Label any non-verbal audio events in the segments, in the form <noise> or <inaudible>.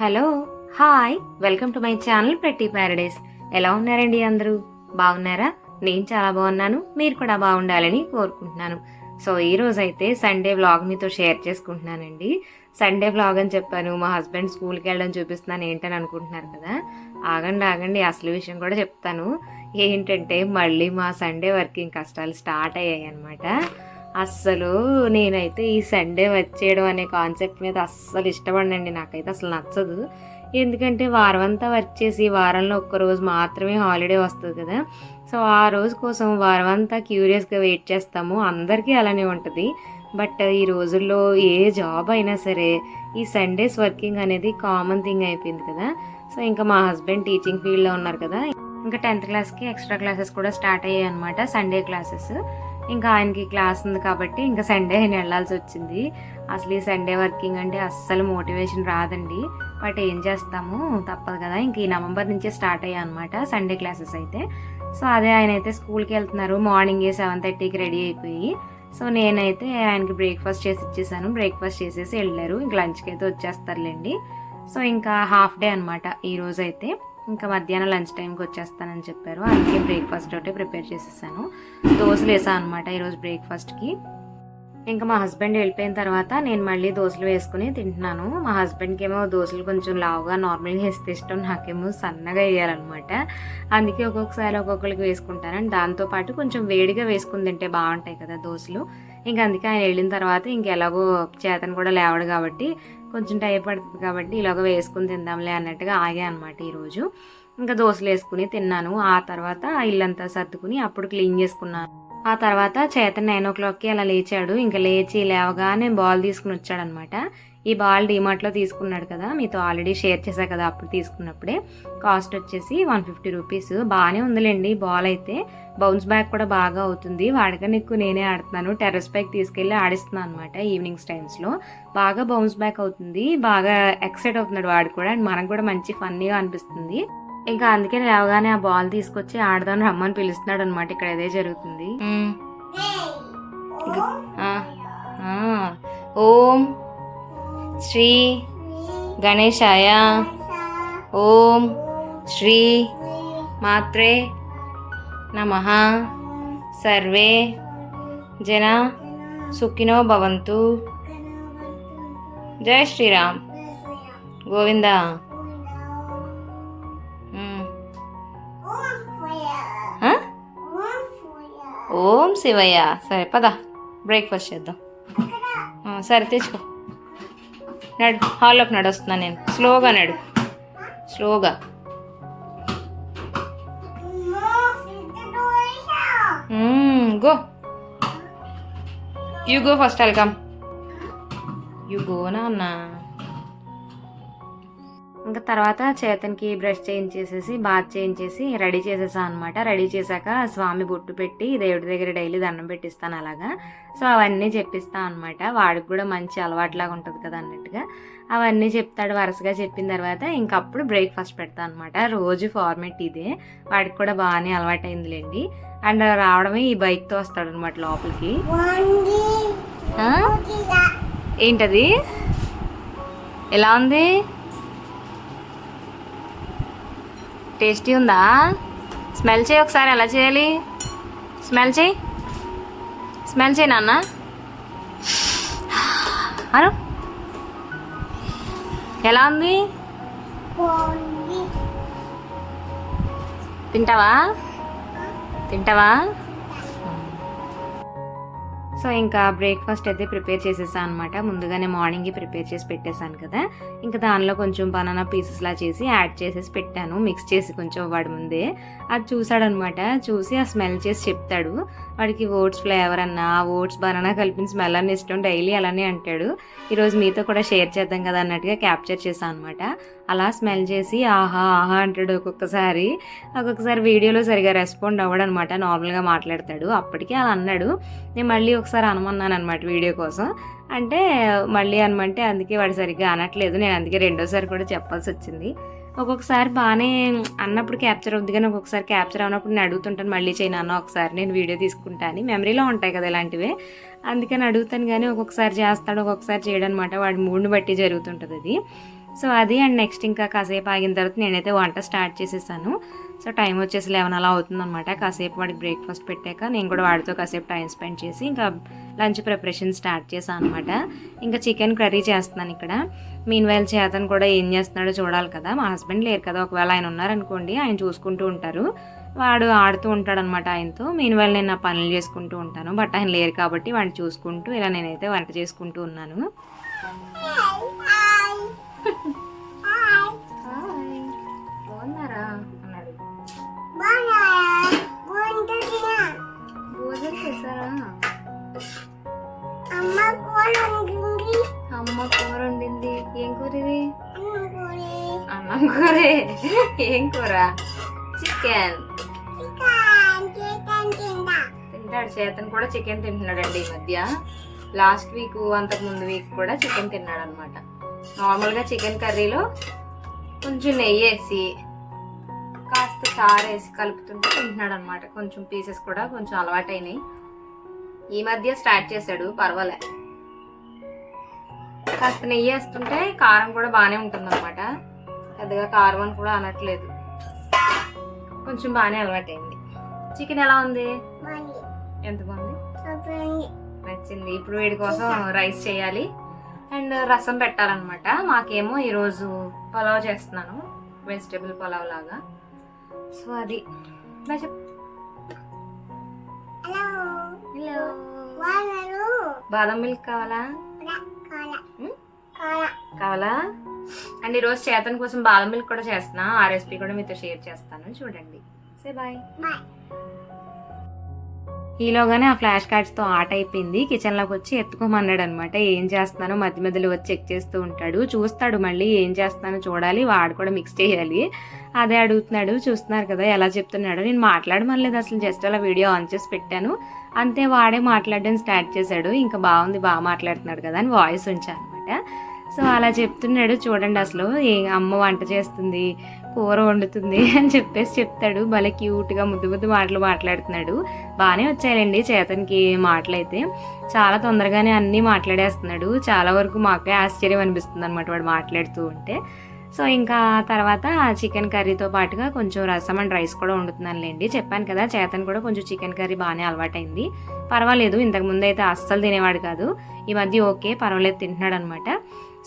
Hello hi welcome to my channel Prathi paradise. ఎలా ఉన్నారండి అందరూ? బాగున్నారా? నేను చాలా బాగున్నాను మీరు కూడా బాగుండాలని కోరుకుంటున్నాను. సో ఈ రోజు అయితే సండే వ్లాగ్ మీతో షేర్ చేసుకుంటున్నానండి. సండే వ్లాగ్ అని చెప్పాను మా హస్బెండ్ స్కూల్కి వెళ్ళడం చూపిస్తున్నాను ఏంటని అనుకుంటున్నారు కదా? ఆగండి ఆగండి అసలు విషయం కూడా చెప్తాను. ఏంటంటే మళ్ళీ మా సండే వర్కింగ్ కష్టాలు స్టార్ట్ అయ్యాయి అనమాట అస్సలు నేనైతే ఈ సండే వచ్చేయడం అనే కాన్సెప్ట్ మీద అస్సలు ఇష్టపడనండి. నాకైతే అసలు నచ్చదు. ఎందుకంటే వారం అంతా వర్క్ చేసి వారంలో ఒక్క రోజు మాత్రమే హాలిడే వస్తుంది కదా. సో ఆ రోజు కోసం వారం అంతా క్యూరియస్గా వెయిట్ చేస్తాము. అందరికీ అలానే ఉంటుంది. బట్ ఈ రోజుల్లో ఏ జాబ్ అయినా సరే ఈ సండేస్ వర్కింగ్ అనేది కామన్ థింగ్ అయిపోయింది కదా. సో ఇంకా మా హస్బెండ్ టీచింగ్ ఫీల్డ్లో ఉన్నారు కదా. ఇంకా టెన్త్ క్లాస్కి ఎక్స్ట్రా క్లాసెస్ కూడా స్టార్ట్ అయ్యాయి అనమాట సండే క్లాసెస్ ఇంకా ఆయనకి క్లాస్ ఉంది కాబట్టి ఇంకా సండే ఆయన వెళ్ళాల్సి వచ్చింది. అసలు ఈ సండే వర్కింగ్ అంటే అస్సలు మోటివేషన్ రాదండి. బట్ ఏం చేస్తాము? తప్పదు కదా. ఇంక ఈ నవంబర్ నుంచే స్టార్ట్ అయ్యా అనమాట సండే క్లాసెస్ అయితే. సో అదే ఆయన అయితే స్కూల్కి వెళ్తున్నారు. మార్నింగ్ సెవెన్ థర్టీకి రెడీ అయిపోయి. సో నేనైతే ఆయనకి బ్రేక్ఫాస్ట్ చేసి ఇచ్చేసాను. బ్రేక్ఫాస్ట్ చేసేసి వెళ్ళారు. ఇంక లంచ్కి అయితే వచ్చేస్తారులేండి. సో ఇంకా హాఫ్ డే అనమాట ఈ రోజు అయితే ఇంకా మధ్యాహ్నం లంచ్ టైంకి వచ్చేస్తానని చెప్పారు. అందుకే బ్రేక్ఫాస్ట్ ఒకటి ప్రిపేర్ చేసేసాను. దోశలు వేసాను అనమాట ఈరోజు బ్రేక్ఫాస్ట్కి ఇంకా మా హస్బెండ్ వెళ్ళిపోయిన తర్వాత నేను మళ్ళీ దోశలు వేసుకుని తింటున్నాను. మా హస్బెండ్కి ఏమో దోశలు కొంచెం లావుగా నార్మల్గా వేస్తే ఇష్టం నాకేమో సన్నగా వేయాలన్నమాట. అందుకే ఒక్కొక్కసారి ఒక్కొక్కరికి వేసుకుంటాను దాంతోపాటు కొంచెం వేడిగా వేసుకుని తింటే బాగుంటాయి కదా దోశలు. ఇంకా అందుకే ఆయన వెళ్ళిన తర్వాత ఇంకెలాగో చేతను కూడా లేవడు కాబట్టి కొంచెం టైం పడుతుంది కాబట్టి ఇలాగ వేసుకుని తిందాంలే అన్నట్టుగా ఆగా అనమాట ఈరోజు. ఇంకా దోశలు వేసుకుని తిన్నాను. ఆ తర్వాత ఇల్లంతా సర్దుకుని అప్పుడు క్లీన్ చేసుకున్నాను. ఆ తర్వాత చేతన్ నైన్ ఓ క్లాక్కి అలా లేచాడు. ఇంకా లేచి లేవగానే బాల్ తీసుకుని వచ్చాడనమాట ఈ బాల్ డిమార్ట్లో తీసుకున్నాడు కదా మీతో ఆల్రెడీ షేర్ చేశా కదా అప్పుడు తీసుకున్నప్పుడే. కాస్ట్ వచ్చేసి వన్ ఫిఫ్టీ రూపీస్ బాగానే ఉందిలేండి బాల్ అయితే. బౌన్స్ బ్యాక్ కూడా బాగా అవుతుంది. వాడికన్నా ఎక్కువ నేనే ఆడుతున్నాను. టెర్రస్ పైకి తీసుకెళ్ళి ఆడిస్తున్నాను అనమాట ఈవినింగ్స్ టైమ్స్లో బాగా బౌన్స్ బ్యాక్ అవుతుంది. బాగా ఎక్సైట్ అవుతున్నాడు వాడు కూడా. అండ్ మనకు కూడా మంచి ఫన్నీగా అనిపిస్తుంది. ఇంకా అందుకే లేవగానే ఆ బాల్ తీసుకొచ్చి ఆడదాం రమ్మని పిలుస్తున్నాడు అనమాట ఇక్కడ అదే జరుగుతుంది. ఓం శ్రీ గణేశాయ. ఓం శ్రీ మాత్రే నమ. సర్వే జన సుఖినో భవంతు. జై శ్రీరామ్. గోవిందా. ఓం శివయ్య. సరే పద. బ్రేక్ఫాస్ట్ చేద్దాం. సరే తెచ్చుకో నడు హాల్లోకి నడుస్తున్నాను నేను. స్లోగా నడు. స్లోగా go you go first welcome you go నాన్న. ఇంకా తర్వాత చేతన్కి బ్రష్ చేయించేసేసి బాత్ చేయించేసి రెడీ చేసేసా అనమాట రెడీ చేశాక స్వామి బొట్టు పెట్టి దేవుడి దగ్గర డైలీ దండం పెట్టిస్తాను అలాగా. సో అవన్నీ చెప్పిస్తా అనమాట వాడికి కూడా మంచి అలవాటులాగా ఉంటుంది కదా అన్నట్టుగా. అవన్నీ చెప్తాడు వరుసగా చెప్పిన తర్వాత ఇంకప్పుడు బ్రేక్ఫాస్ట్ పెడతా అనమాట రోజు ఫార్మేట్ ఇదే. వాడికి కూడా బాగానే అలవాటైందిలేండి. అండ్ రావడమే ఈ బైక్తో వస్తాడు అనమాట లోపలికి? ఏంటది? ఎలా ఉంది? టేస్టీ ఉందా? స్మెల్ చేయి ఒకసారి ఎలా చేయాలి? స్మెల్ చేయి. స్మెల్ చేయి నాన్న. అను. ఎలా ఉంది? తింటావా? తింటావా? సో ఇంకా బ్రేక్ఫాస్ట్ అయితే ప్రిపేర్ చేసేసాను అనమాట ముందుగానే మార్నింగ్ ప్రిపేర్ చేసి పెట్టేశాను కదా. ఇంకా దానిలో కొంచెం బనానా పీసెస్లా చేసి యాడ్ చేసేసి పెట్టాను. మిక్స్ చేసి కొంచెం వాడి ముందే. అది చూసాడనమాట చూసి ఆ స్మెల్ చేసి చెప్తాడు. వాడికి ఓట్స్ ఫ్లేవర్ అన్నా ఓట్స్ బనానా కలిపిన స్మెల్ అని ఇష్టం డైలీ అలానే అంటాడు. ఈరోజు మీతో కూడా షేర్ చేద్దాం కదా అన్నట్టుగా క్యాప్చర్ చేశాను అనమాట అలా స్మెల్ చేసి ఆహా ఆహా అంటాడు ఒక్కొక్కసారి. ఒక్కొక్కసారి వీడియోలో సరిగా రెస్పాండ్ అవ్వడనమాట నార్మల్గా మాట్లాడతాడు. అప్పటికే అలా అన్నాడు. నేను మళ్ళీ ఒక ఒకసారి అనమన్నాను అనమాట వీడియో కోసం. అంటే మళ్ళీ అనమంటే అందుకే వాడు సరిగ్గా అనట్లేదు. నేను అందుకే రెండోసారి కూడా చెప్పాల్సి వచ్చింది. ఒక్కొక్కసారి బాగానే అన్నప్పుడు క్యాప్చర్ అవుద్ది కానీ ఒక్కొక్కసారి క్యాప్చర్ అవునప్పుడు నేను అడుగుతుంటాను మళ్ళీ చేయను అన్న ఒకసారి నేను వీడియో తీసుకుంటాను మెమరీలో ఉంటాయి కదా ఇలాంటివే. అందుకని అడుగుతాను కానీ ఒక్కొక్కసారి చేస్తాడు ఒక్కొక్కసారి చేయడం అనమాట వాడి మూడ్ని బట్టి జరుగుతుంటుంది అది. సో అది అండ్ నెక్స్ట్ ఇంకా కాసేపు ఆగిన తర్వాత నేనైతే వంట స్టార్ట్ చేసేసాను. సో టైం వచ్చేసి లెవెన్ అలా అవుతుందన్నమాట. కాసేపు వాడికి బ్రేక్ఫాస్ట్ పెట్టాక నేను కూడా వాడితో కాసేపు టైం స్పెండ్ చేసి ఇంకా లంచ్ ప్రిపరేషన్ స్టార్ట్ చేశాను అనమాట ఇంకా చికెన్ కర్రీ చేస్తున్నాను ఇక్కడ. మీన్ వైల్ చేతన్ కూడా ఏం చేస్తున్నాడో చూడాలి కదా. మా హస్బెండ్ లేరు కదా. ఒకవేళ ఆయన ఉన్నారనుకోండి ఆయన చూసుకుంటూ ఉంటారు. వాడు ఆడుతూ ఉంటాడు అనమాట ఆయనతో. మీన్ వైల్ నేను నా పనులు చేసుకుంటూ ఉంటాను. బట్ ఆయన లేరు కాబట్టి వాడిని చూసుకుంటూ ఇలా నేనైతే వంట చేసుకుంటూ ఉన్నాను. <laughs> అమ్మ కూర వండింది. ఏం కూర ఇది? అన్నం కూరే. ఏం కూర? చికెన్. తింటాడు. చేతన్ కూడా చికెన్ తింటున్నాడండి ఈ మధ్య. లాస్ట్ వీక్ అంతకు ముందు వీక్ కూడా చికెన్ తిన్నాడు అనమాట నార్మల్గా చికెన్ కర్రీలో కొంచెం నెయ్యి వేసి కాస్త చారు వేసి కలుపుతుంటే తింటున్నాడు అనమాట కొంచెం పీసెస్ కూడా కొంచెం అలవాటైనాయి. ఈ మధ్య స్టార్ట్ చేశాడు. పర్వాలే. కాస్త నెయ్యి వేస్తుంటే కారం కూడా బాగానే ఉంటుంది అనమాట పెద్దగా కారం అని కూడా అనట్లేదు. కొంచెం బాగానే అలవాటైంది. చికెన్ ఎలా ఉంది? ఎంత బాగుంది? నచ్చింది. ఇప్పుడు వీడి కోసం రైస్ చేయాలి. అండ్ రసం పెట్టాలన్నమాట. మాకేమో ఈరోజు పలావ్ చేస్తున్నాను. వెజిటేబుల్ పలావ్ లాగా. సో అది. చెప్. హలో. బాదం మిల్క్ కావాలా? కావాలా? అండ్ ఈరోజు చేతన్ కోసం బాదం మిల్క్ కూడా చేస్తున్నా. ఆ రెసిపీ కూడా మీతో షేర్ చేస్తాను. చూడండి. Say bye. ఈలోగానే ఆ ఫ్లాష్ కార్డ్స్తో ఆట అయిపోయింది. కిచెన్లోకి వచ్చి ఎత్తుకోమన్నాడు అనమాట ఏం చేస్తున్నానో మధ్య మధ్యలో వచ్చి చెక్ చేస్తూ ఉంటాడు. చూస్తాడు మళ్ళీ ఏం చేస్తున్నానో చూడాలి. వాడు కూడా మిక్స్ చేయాలి. అదే అడుగుతున్నాడు. చూస్తున్నారు కదా ఎలా చెప్తున్నాడు. నేను మాట్లాడమనలేదు అసలు. జస్ట్ అలా వీడియో ఆన్ చేసి పెట్టాను. అంతే వాడే మాట్లాడడం స్టార్ట్ చేశాడు. ఇంకా బాగుంది బాగా మాట్లాడుతున్నాడు కదా అని వాయిస్ ఉంచాను అనమాట సో అలా చెప్తున్నాడు. చూడండి అసలు ఏ అమ్మ వంట చేస్తుంది కూర వండుతుంది అని చెప్పేసి చెప్తాడు. భలే క్యూట్గా ముద్దు ముద్దు మాటలు మాట్లాడుతున్నాడు. బాగానే వచ్చాయండి చేతనికి మాటలైతే. చాలా తొందరగానే అన్నీ మాట్లాడేస్తున్నాడు. చాలా వరకు మాకే ఆశ్చర్యం అనిపిస్తుంది అనమాట వాడు మాట్లాడుతూ ఉంటే. సో ఇంకా తర్వాత చికెన్ కర్రీతో పాటుగా కొంచెం రసం అండ్ రైస్ కూడా వండుతున్నానులేండి. చెప్పాను కదా చేతన్ కూడా కొంచెం చికెన్ కర్రీ బాగానే అలవాటైంది. పర్వాలేదు ఇంతకుముందు అయితే అస్సలు తినేవాడు కాదు. ఈ మధ్య ఓకే పర్వాలేదు తింటున్నాడు అనమాట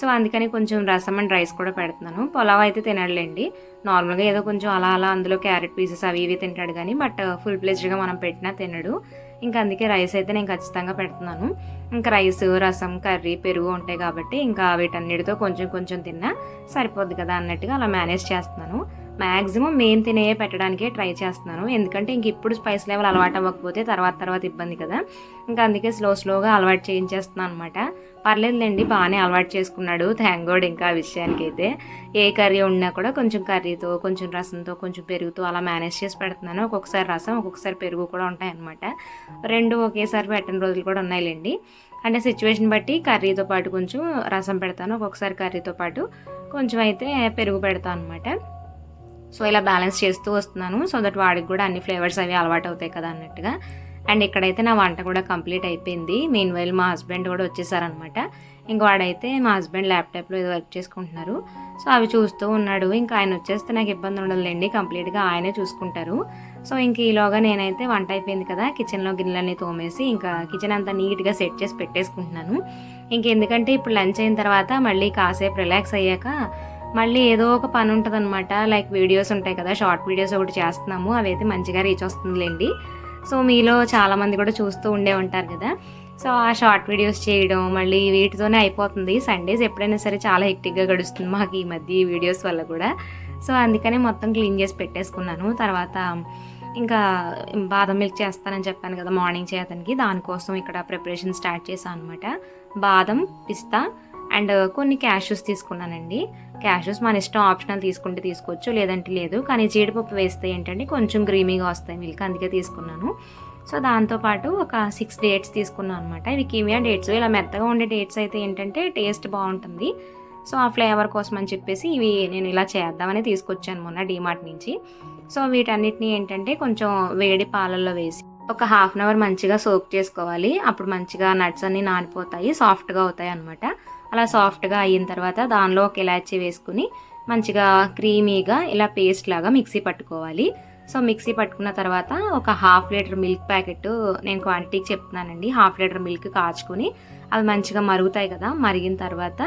సో అందుకని కొంచెం రసం అండ్ రైస్ కూడా పెడుతున్నాను. పులావ్ అయితే తినడులేండి. నార్మల్గా ఏదో కొంచెం అలా అలా అందులో క్యారెట్ పీసెస్ అవి ఇవి తింటాడు కానీ బట్ ఫుల్ ప్లేస్డ్గా మనం పెట్టినా తినడు. ఇంకా అందుకే రైస్ అయితే నేను ఖచ్చితంగా పెడుతున్నాను. ఇంకా రైస్ రసం కర్రీ పెరుగు ఉంటాయి కాబట్టి ఇంకా వీటన్నిటితో కొంచెం కొంచెం తిన్నా సరిపోద్ది కదా అన్నట్టుగా అలా మేనేజ్ చేస్తున్నాను. మ్యాక్సిమం మెయిన్ తినే పెట్టడానికే ట్రై చేస్తున్నాను. ఎందుకంటే ఇంక ఇప్పుడు స్పైస్ లెవెల్ అలవాటు అవ్వకపోతే తర్వాత తర్వాత ఇబ్బంది కదా. ఇంకా అందుకే స్లో స్లోగా అలవాటు చేయించేస్తున్నాను అనమాట పర్లేదులేండి బాగానే అలవాటు చేసుకున్నాడు. థ్యాంక్ గాడ్ ఇంకా విషయానికి అయితే ఏ కర్రీ ఉన్నా కూడా కొంచెం కర్రీతో కొంచెం రసంతో కొంచెం పెరుగుతో అలా మేనేజ్ చేసి పెడుతున్నాను. ఒక్కొక్కసారి రసం ఒక్కొక్కసారి పెరుగు కూడా ఉంటాయన్నమాట. రెండు ఒకేసారి పెట్టని రోజులు కూడా ఉన్నాయిలేండి. అంటే సిచ్యువేషన్ బట్టి కర్రీతో పాటు కొంచెం రసం పెడతాను ఒక్కొక్కసారి కర్రీతో పాటు కొంచెం అయితే పెరుగు పెడతాను అనమాట సో ఇలా బ్యాలెన్స్ చేస్తూ వస్తున్నాను. సో దట్ వాడికి కూడా అన్ని ఫ్లేవర్స్ అవి అలవాటు అవుతాయి కదా అన్నట్టుగా. అండ్ ఇక్కడైతే నా వంట కూడా కంప్లీట్ అయిపోయింది. మెయిన్ వైల్ మా హస్బెండ్ కూడా వచ్చేసారనమాట ఇంక వాడైతే మా హస్బెండ్ ల్యాప్టాప్లో ఏదో వర్క్ చేసుకుంటున్నారు. సో అవి చూస్తూ ఉన్నాడు. ఇంకా ఆయన వచ్చేస్తే నాకు ఇబ్బంది ఉండదులేండి. కంప్లీట్గా ఆయనే చూసుకుంటారు. సో ఇంక ఈలోగా నేనైతే వంట అయిపోయింది కదా. కిచెన్లో గిన్నెలన్నీ తోమేసి ఇంకా కిచెన్ అంతా నీట్గా సెట్ చేసి పెట్టేసుకుంటున్నాను. ఇంకెందుకంటే ఇప్పుడు లంచ్ అయిన తర్వాత మళ్ళీ కాసేపు రిలాక్స్ అయ్యాక మళ్ళీ ఏదో ఒక పని ఉంటుందన్నమాట. లైక్ వీడియోస్ ఉంటాయి కదా షార్ట్ వీడియోస్ ఒకటి చేస్తున్నాము అవి అయితే మంచిగా రీచ్ వస్తుందిలేండి. సో మీలో చాలామంది కూడా చూస్తూ ఉండే ఉంటారు కదా. సో ఆ షార్ట్ వీడియోస్ చేయడం మళ్ళీ వీటితోనే అయిపోతుంది. సండేస్ ఎప్పుడైనా సరే చాలా హెక్టిక్గా గడుస్తుంది మాకు ఈ మధ్య ఈ వీడియోస్ వల్ల కూడా. సో అందుకనే మొత్తం క్లీన్ చేసి పెట్టేసుకున్నాను. తర్వాత ఇంకా బాదం మిల్క్ చేస్తానని చెప్పాను కదా మార్నింగ్ చేయడానికి దానికోసం ఇక్కడ ప్రిపరేషన్ స్టార్ట్ చేశాను అనమాట బాదం పిస్తా అండ్ కొన్ని క్యాష్యూస్ తీసుకున్నానండి. క్యాష్యూస్ మన ఇష్టం ఆప్షనల్ తీసుకుంటే తీసుకోవచ్చు లేదంటే లేదు. కానీ జీడిపప్పు వేస్తే ఏంటంటే కొంచెం గ్రీమీగా వస్తాయి మిల్క్ అందుకే తీసుకున్నాను. సో దాంతోపాటు ఒక సిక్స్ డేట్స్ తీసుకున్నాను అనమాట ఇవి కీమియా డేట్స్ ఇలా మెత్తగా ఉండే డేట్స్ అయితే ఏంటంటే టేస్ట్ బాగుంటుంది. సో ఆ ఫ్లేవర్ కోసం అని చెప్పేసి ఇవి నేను ఇలా చేద్దామని తీసుకొచ్చాను మొన్న డీమార్ట్ నుంచి. సో వీటన్నిటిని ఏంటంటే కొంచెం వేడి పాలల్లో వేసి ఒక హాఫ్ అన్ అవర్ మంచిగా సోక్ చేసుకోవాలి. అప్పుడు మంచిగా నట్స్ అన్ని నానిపోతాయి సాఫ్ట్గా అవుతాయి అనమాట అలా సాఫ్ట్గా అయిన తర్వాత దానిలో ఒక ఇలాచి వేసుకుని మంచిగా క్రీమీగా ఇలా పేస్ట్ లాగా మిక్సీ పట్టుకోవాలి. సో మిక్సీ పట్టుకున్న తర్వాత ఒక హాఫ్ లీటర్ మిల్క్ ప్యాకెట్ నేను క్వాంటిటీకి చెప్తున్నానండి. హాఫ్ లీటర్ మిల్క్ కాచుకుని అవి మంచిగా మరుగుతాయి కదా మరిగిన తర్వాత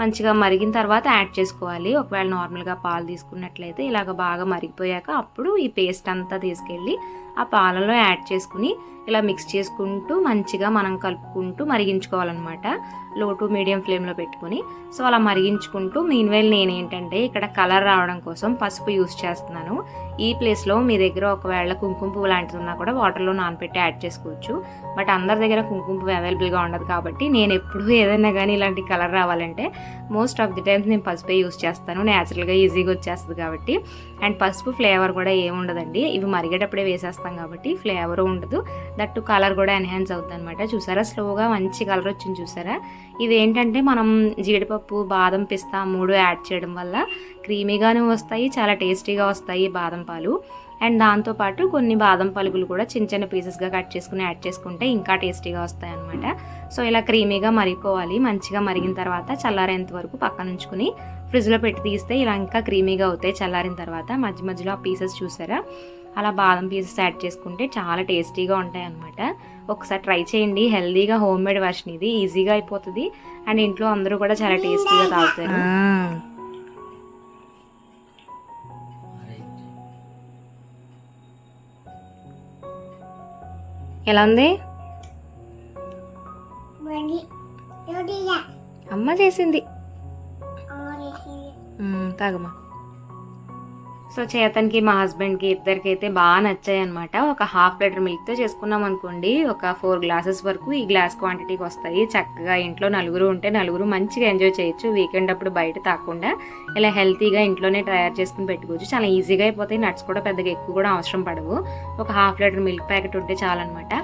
మంచిగా మరిగిన తర్వాత యాడ్ చేసుకోవాలి. ఒకవేళ నార్మల్గా పాలు తీసుకున్నట్లయితే ఇలాగ బాగా మరిగిపోయాక అప్పుడు ఈ పేస్ట్ అంతా తీసుకెళ్ళి ఆ పాలలో యాడ్ చేసుకుని ఇలా మిక్స్ చేసుకుంటూ మంచిగా మనం కలుపుకుంటూ మరిగించుకోవాలన్నమాట. లో టు మీడియం ఫ్లేమ్లో పెట్టుకుని. సో అలా మరిగించుకుంటూ మీన్వైల్ నేను ఏంటంటే ఇక్కడ కలర్ రావడం కోసం పసుపు యూస్ చేస్తున్నాను. ఈ ప్లేస్లో మీ దగ్గర ఒకవేళ కుంకుమ పువ్వు లాంటిది ఉన్నా కూడా వాటర్లో నానపెట్టి యాడ్ చేసుకోవచ్చు. బట్ అందరి దగ్గర కుంకుమ పువ్వు అవైలబుల్గా ఉండదు కాబట్టి నేను ఎప్పుడు ఏదైనా కానీ ఇలాంటి కలర్ రావాలంటే మోస్ట్ ఆఫ్ ది టైమ్స్ నేను పసుపే యూస్ చేస్తాను. న్యాచురల్గా ఈజీగా వచ్చేస్తుంది కాబట్టి. అండ్ పసుపు ఫ్లేవర్ కూడా ఏముండదండి. ఇవి మరిగేటప్పుడే వేసేస్తాం కాబట్టి ఫ్లేవర్ ఉండదు. దట్టు కలర్ కూడా ఎన్హాన్స్ అవుతుంది అనమాట చూసారా? స్లోగా మంచి కలర్ వచ్చింది చూసారా? ఇది ఏంటంటే మనం జీడిపప్పు బాదం పిస్తా మూడు యాడ్ చేయడం వల్ల క్రీమీగానే వస్తాయి చాలా టేస్టీగా వస్తాయి బాదం పాలు. అండ్ దాంతోపాటు కొన్ని బాదం పలుకులు కూడా చిన్న చిన్న పీసెస్గా కట్ చేసుకుని యాడ్ చేసుకుంటే ఇంకా టేస్టీగా వస్తాయి అనమాట సో ఇలా క్రీమీగా మరిగిపోవాలి మంచిగా మరిగిన తర్వాత చల్లారేంత వరకు పక్కన ఉంచుకుని ఫ్రిడ్జ్లో పెట్టి తీస్తే ఇలా ఇంకా క్రీమీగా అవుతాయి చల్లారిన తర్వాత. మధ్య మధ్యలో ఆ పీసెస్ చూసారా? అలా బాదం పీసెస్ యాడ్ చేసుకుంటే చాలా టేస్టీగా ఉంటాయి అనమాట ఒకసారి ట్రై చేయండి. హెల్దీగా హోమ్ మేడ్ వర్షన్ ఇది. ఈజీగా అయిపోతుంది. అండ్ ఇంట్లో అందరూ కూడా చాలా టేస్టీగా తాగుతారు. ఎలా ఉంది? అమ్మ చేసింది. తాగమ్మా. సో చేతన్కి మా హస్బెండ్కి ఇద్దరికి అయితే బాగా నచ్చాయి అనమాట ఒక హాఫ్ లీటర్ మిల్క్తో చేసుకున్నాం అనుకోండి ఒక ఫోర్ గ్లాసెస్ వరకు ఈ గ్లాస్ క్వాంటిటీకి వస్తాయి. చక్కగా ఇంట్లో నలుగురు ఉంటే నలుగురు మంచిగా ఎంజాయ్ చేయొచ్చు. వీకెండ్ అప్పుడు బయట తాకుండా ఇలా హెల్తీగా ఇంట్లోనే తయారు చేసుకుని పెట్టుకోవచ్చు. చాలా ఈజీగా అయిపోతాయి. నట్స్ కూడా పెద్దగా ఎక్కువ కూడా అవసరం పడవు. ఒక హాఫ్ లీటర్ మిల్క్ ప్యాకెట్ ఉంటే చాలన్నమాట.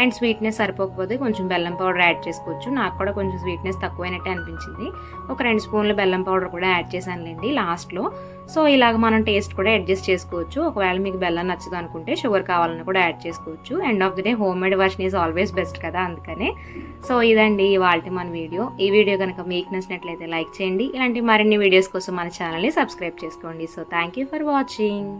అండ్ స్వీట్నెస్ సరిపోకపోతే కొంచెం బెల్లం పౌడర్ యాడ్ చేసుకోవచ్చు. నాకు కూడా కొంచెం స్వీట్నెస్ తక్కువైనట్టే అనిపించింది. ఒక రెండు స్పూన్లు బెల్లం పౌడర్ కూడా యాడ్ చేశానులేండి లాస్ట్లో. సో ఇలాగ మనం టేస్ట్ కూడా అడ్జస్ట్ చేసుకోవచ్చు. ఒకవేళ మీకు బెల్లం నచ్చదు అనుకుంటే షుగర్ కావాలని కూడా యాడ్ చేసుకోవచ్చు. End of the day home made version is always best కదా అందుకనే. సో ఇదండి ఇవాళ మన వీడియో. ఈ వీడియో కనుక మీకు నచ్చినట్లయితే లైక్ చేయండి. ఇలాంటి మరిన్ని వీడియోస్ కోసం మన ఛానల్ని సబ్స్క్రైబ్ చేసుకోండి. So thank you for watching.